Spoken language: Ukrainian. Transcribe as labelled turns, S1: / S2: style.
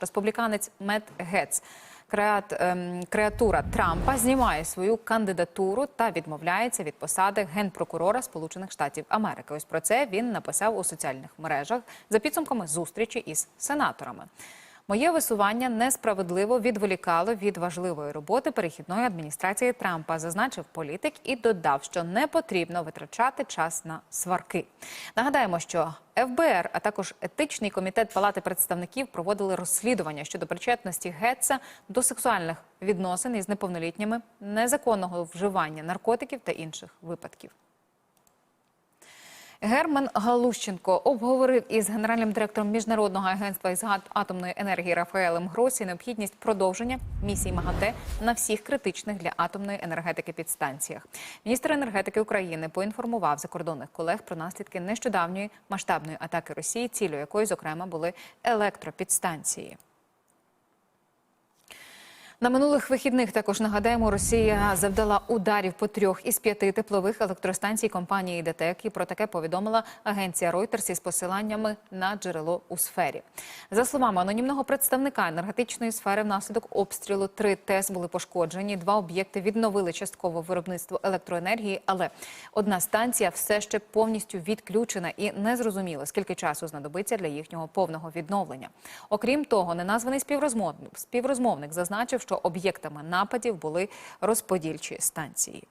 S1: Республіканець Мет Гетц, ем, креатура Трампа, знімає свою кандидатуру та відмовляється від посади генпрокурора Сполучених Штатів Америки. Ось про це він написав у соціальних мережах за підсумками зустрічі із сенаторами. Моє висування несправедливо відволікало від важливої роботи перехідної адміністрації Трампа, зазначив політик і додав, що не потрібно витрачати час на сварки. Нагадаємо, що ФБР, а також етичний комітет Палати представників проводили розслідування щодо причетності Гетца до сексуальних відносин із неповнолітніми, незаконного вживання наркотиків та інших випадків. Герман Галущенко обговорив із генеральним директором міжнародного агентства із атомної енергії Рафаелем Гросі необхідність продовження місії МАГАТЕ на всіх критичних для атомної енергетики підстанціях. Міністр енергетики України поінформував закордонних колег про наслідки нещодавньої масштабної атаки Росії, цілю якої, зокрема, були електропідстанції. На минулих вихідних також нагадаємо, Росія завдала ударів по трьох із п'яти теплових електростанцій компанії ДТЕК. І про таке повідомила агенція Reuters із посиланнями на джерело у сфері. За словами анонімного представника енергетичної сфери, внаслідок обстрілу три ТЕС були пошкоджені. Два об'єкти відновили частково виробництво електроенергії, але одна станція все ще повністю відключена і незрозуміло, скільки часу знадобиться для їхнього повного відновлення. Окрім того, неназваний співрозмовник зазначив, що об'єктами нападів були розподільчі станції.